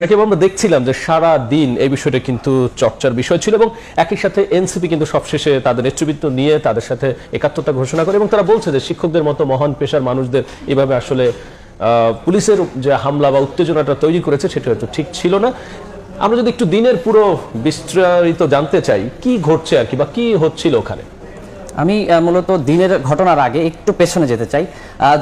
আমরা দেখছিলাম যে সারা দিন এই বিষয়টা কিন্তু চর্চার বিষয় ছিল এবং একই সাথে এনসিপি কিন্তু সবশেষে তাদের নেতৃবৃত্ত নিয়ে তাদের সাথে একাত্মতা ঘোষণা করে এবং তারা বলছে যে শিক্ষকদের মতো মহান পেশার মানুষদের এভাবে আসলে পুলিশের যে হামলা বা উত্তেজনাটা তৈরি করেছে সেটা হয়তো ঠিক ছিল না। আমরা যদি একটু দিনের পুরো বিস্তারিত জানতে চাই, কি ঘটছে আর কি বা কি হচ্ছিল ওখানে? আমি মূলত দিনের ঘটনার আগে একটু পেছনে যেতে চাই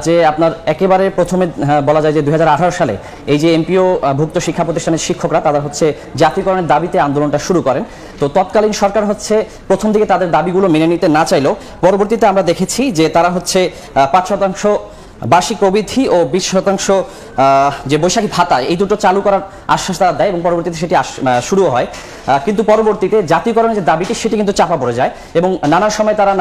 যে আপনার একেবারে প্রথমে বলা যায় যে দু হাজার আঠারো সালে এই যে এমপিও ভুক্ত শিক্ষা প্রতিষ্ঠানের শিক্ষকরা তারা হচ্ছে জাতীয়করণের দাবিতে আন্দোলনটা শুরু করেন। তো তৎকালীন সরকার হচ্ছে প্রথম দিকে তাদের দাবিগুলো মেনে নিতে না চাইলেও পরবর্তীতে আমরা দেখেছি যে তারা হচ্ছে পাঁচ শতাংশ বার্ষিক প্রবৃদ্ধি ও বিশ শতাংশ যে বৈশাখী ভাতা, এই দুটো চালু করার আশ্বাস তারা দেয় এবং পরবর্তীতে সেটি শুরু হয়। কিন্তু পরবর্তীতে জাতীয়করণের যে দাবিটি, সেটি কিন্তু চাপা পড়ে যায় এবং নানা সময় তারা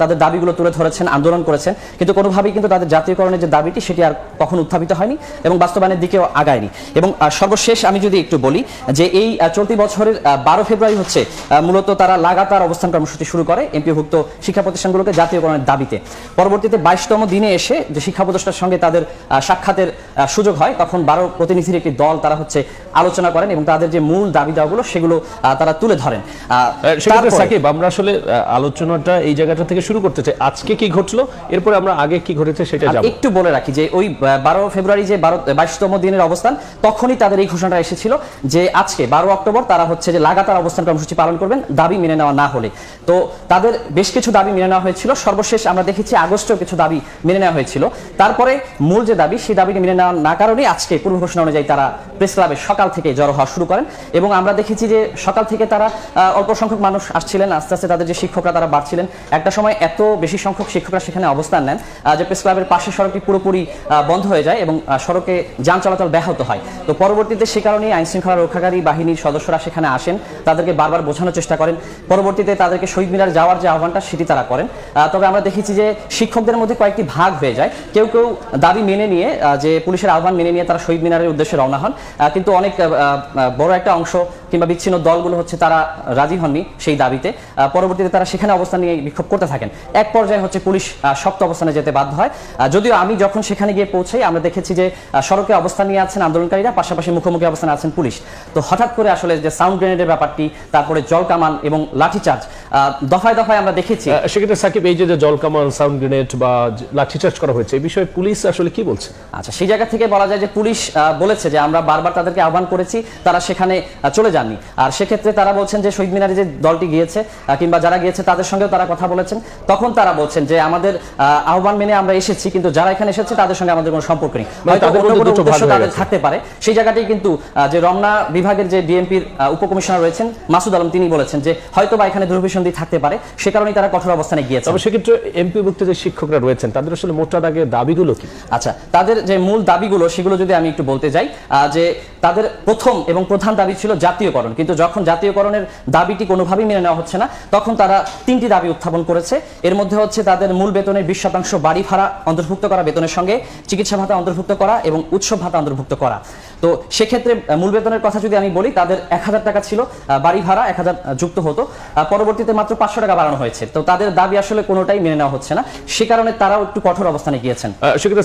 তাদের দাবিগুলো তুলে ধরেছেন, আন্দোলন করেছেন। কিন্তু কোনোভাবেই কিন্তু তাদের জাতীয়করণের যে দাবিটি, সেটি আর কখনো উত্থাপিত হয়নি এবং বাস্তবায়নের দিকেও আগায়নি। এবং সর্বশেষ আমি যদি একটু বলি যে এই চলতি বছরের বারো ফেব্রুয়ারি হচ্ছে মূলত তারা লাগাতার অবস্থান কর্মসূচি শুরু করে এমপিভুক্ত শিক্ষা প্রতিষ্ঠানগুলোকে জাতীয়করণের দাবিতে। পরবর্তীতে বাইশতম দিনে এসে যে শিক্ষা প্রতিষ্ঠানের সঙ্গে তাদের সাক্ষাতের সুযোগ হয়, তখন বারো প্রতিনিধির একটি দল তারা হচ্ছে আলোচনা করেন এবং তাদের যে মূল দাবি দাওয়াগুলো সেগুলো তারা তুলে ধরেন। সাকিব আমরা আসলে আলোচনাটা এই জায়গাটা থেকে শুরু করতে চাই। আজকে কি ঘটলো? এরপরে আমরা আগে কি ঘটেছে সেটা একটু বলে রাখি যে ওই বারো ফেব্রুয়ারি যে বারো বাইশতম দিনের অবস্থান তখনই তাদের এই ঘোষণাটা এসেছিল যে আজকে বারো অক্টোবর তারা হচ্ছে যে লাগাতার অবস্থান কর্মসূচি পালন করবেন দাবি মেনে নেওয়া না হলে। তো তাদের বেশ কিছু দাবি মেনে নেওয়া হয়েছিল। সর্বশেষ আমরা দেখেছি আগস্টেও কিছু দাবি মেনে নেওয়া হয়েছিল। তারপরে মূল যে দাবি সেই দাবিটি মেনে নেওয়া না কারণে আজকে পূর্ব ঘোষণা অনুযায়ী তারা প্রেস ক্লাবে সকাল থেকে জড়ো হওয়া শুরু করেন এবং আমরা দেখেছি যে সকাল থেকে তারা অল্প সংখ্যক মানুষ আসছিলেন আস্তে আস্তে তাদের যে শিক্ষকরা তারা বাড়ছিলেন। একটা সময় এত বেশি সংখ্যক শিক্ষকরা সেখানে অবস্থান নেন যে প্রেস ক্লাবের পাশে সড়কটি পুরোপুরি বন্ধ হয়ে যায় এবং সড়কে যান চলাচল ব্যাহত হয়। তো পরবর্তীতে সে কারণেই আইন শৃঙ্খলা রক্ষাকারী বাহিনীর সদস্যরা সেখানে আসেন তাদেরকে বারবার বোঝানোর চেষ্টা করেন। পরবর্তীতে তাদেরকে শহীদ মিনার যাওয়ার যে আহ্বানটা সেটি তারা করেন। তবে আমরা দেখেছি যে শিক্ষকদের মধ্যে কয়েকটি ভাগ হয়ে যায়। কেউ কেউ দাবি মেনে নিয়ে যে পুলিশের আহ্বান মেনে নিয়ে তারা শহীদ মিনারের উদ্দেশ্যে রওনা হন। আহ, কিন্তু অনেক বড় একটা অংশ কিংবা বিচ্ছিন্ন দলগুলো হচ্ছে তারা রাজি হননি সেই দাবিতে। পরবর্তীতে তারা সেখানে অবস্থান নিয়ে বিক্ষোভ করতে থাকেন। এক পর্যায়ে হচ্ছে পুলিশ শক্ত অবস্থানে যেতে বাধ্য হয়। যদিও আমি যখন সেখানে গিয়ে পৌঁছাই আমরা দেখেছি যে সড়কে অবস্থান নিয়ে আছেন আন্দোলনকারীরা পাশাপাশি মুখোমুখি অবস্থানে আছেন পুলিশ। তো হঠাৎ করে আসলে যে সাউন্ড গ্রেনেডের ব্যাপারটি তারপরে জল কামান এবং লাঠিচার্জ দফায় দফায় আমরা দেখেছি। সেক্ষেত্রে সাকিব এই যে যে জল কামান সাউন্ড গ্রেনেড বা লাঠিচার্জ করা হয়েছে এই বিষয়ে পুলিশ আসলে কি বলছে? আচ্ছা সেই জায়গা থেকে বলা যায় যে পুলিশ বলেছে যে আমরা বারবার তাদেরকে আহ্বান করেছি তারা সেখানে চলে যাননি। আর সেক্ষেত্রে তারা বলছেন যে শহীদ মিনারে যে দলটি গিয়েছে কিংবা যারা গিয়েছে তাদের সঙ্গেও তারা কথা বলেছেন। তখন তারা বলছেন যে আমাদের আহ্বান মেনে আমরা এসেছি কিন্তু যারা এখানে এসেছে তাদের সঙ্গে আমাদের কোনো সম্পর্ক নেই। তাদের গেছে। থাকতে পারে। সেই জায়গাটাই কিন্তু যে রমনা বিভাগের যে ডিএমপির উপকমিশনার রয়েছেন মাসুদ আলম তিনি বলেছেন যে হয়তো বা এখানে দুর্বিসন্ধি থাকতে পারে। সে কারণেই তারা কঠোর অবস্থানে গিয়েছে তবে সেক্ষেত্রে এমপি ভুক্ত যে শিক্ষকরা রয়েছেন তাদের আসলে মোটা দাগে দাবিগুলো কি? আচ্ছা তাদের যে মূল দাবিগুলো সেগুলো যদি আমি একটু বলতে যাই আহ, যে তাদের প্রথম এবং প্রধান দাবি ছিল জাতীয়করণ। কিন্তু যখন জাতীয়করণের দাবিটি কোনোভাবেই মেনে নেওয়া হচ্ছে না, তখন তারা তিনটি দাবি উত্থাপন করেছে। এর মধ্যে হচ্ছে তাদের মূল বেতনের বিশ শতাংশ বাড়ি ভাড়া অন্তর্ভুক্ত করা, বেতনের সঙ্গে চিকিৎসা ভাতা অন্তর্ভুক্ত করা এবং উৎসব ভাতা অন্তর্ভুক্ত করা। তো সেক্ষেত্রে মূল বেতনের কথা যদি আমি বলি, তাদের এক হাজার টাকা ছিল বাড়ি ভাড়া এক হাজার যুক্ত হতো। পরবর্তীতে মাত্র পাঁচশো টাকা বাড়ানো হয়েছে। তো তাদের দাবি আসলে কোনোটাই মেনে নেওয়া হচ্ছে না। সে কারণে তারাও একটু কঠোর অবস্থানে গিয়েছেন।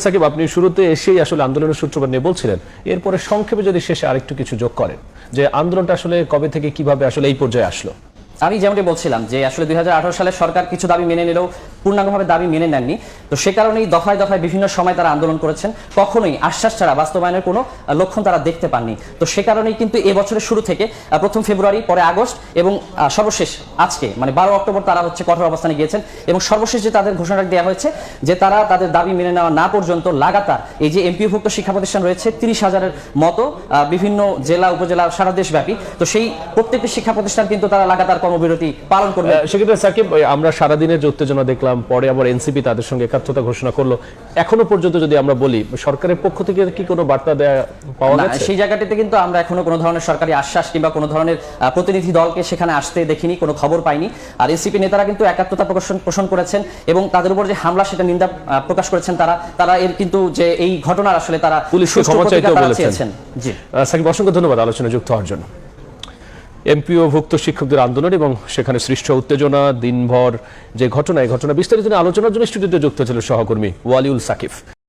সাকিব, আপনি শুরুতে এসেই আসলে আন্দোলনের সূত্রপাত নিয়ে বলছিলেন। এরপরে সংক্ষেপে যদি শেষে আরেকটু কিছু যোগ করেন যে আন্দোলনটা আসলে কবে থেকে কীভাবে আসলে এই পর্যায়ে আসলো। আমি যেমনটি বলছিলাম যে আসলে দুই হাজার আঠারো সালে সরকার কিছু দাবি মেনে নিলেও পূর্ণাঙ্গভাবে দাবি মেনে নেননি। তো সে কারণেই দফায় দফায় বিভিন্ন সময় তারা আন্দোলন করেছেন। কখনোই আশ্বাস ছাড়া বাস্তবায়নের কোনো লক্ষণ তারা দেখতে পাননি। তো সে কারণেই কিন্তু এবছরের শুরু থেকে প্রথম ফেব্রুয়ারি, পরে আগস্ট এবং সর্বশেষ আজকে মানে বারো অক্টোবর তারা হচ্ছে কঠোর অবস্থানে গিয়েছেন এবং সর্বশেষ যে তাদের ঘোষণা দেওয়া হয়েছে যে তারা তাদের দাবি মেনে নেওয়া না পর্যন্ত লাগাতার এই যে এমপিভুক্ত শিক্ষা প্রতিষ্ঠান রয়েছে তিরিশ হাজারের মতো বিভিন্ন জেলা, উপজেলা, সারা দেশব্যাপী। তো সেই প্রত্যেকটি শিক্ষা প্রতিষ্ঠান কিন্তু তারা লাগাতার কর্মবিরতি পালন করবে। সেক্ষেত্রে সাকিব আমরা সারাদিনের যে উত্তেজনা দেখলাম পরে আবার এনসিপি তাদের সঙ্গে একাত্মতা ঘোষণা করল। এখনও পর্যন্ত যদি আমরা বলি সরকারের পক্ষ থেকে কি কোনো বার্তা দেয়া পাওয়া গেছে? সেই জায়গাটিতে কিন্তু আমরা এখনও কোনো ধরনের সরকারি আশ্বাস কিংবা কোনো ধরনের প্রতিনিধি দলকে সেখানে আসতে দেখিনি কোনো খবর পাইনি। আর এনসিপি নেতারা কিন্তু একাত্মতা প্রকাশন পোষণ করেছেন এবং তাদের উপর যে হামলা সেটা নিন্দা প্রকাশ করেছেন তারা। তারা এর কিন্তু যে এই ঘটনার আসলে তারা পুলিশ ক্ষমা চাইতেও বলেছেন। জি। সাকিব অসংখ্য ধন্যবাদ আলোচনা যুক্ত হওয়ার জন্য। এমপিও ভুক্ত শিক্ষকদের আন্দোলন এবং সেখানে সৃষ্ট উত্তেজনা, দিনভর যে ঘটনা, এই ঘটনা বিস্তারিত আলোচনার জন্য স্টুডিওতে যুক্ত ছিল সহকর্মী ওয়ালিউল সাকিব।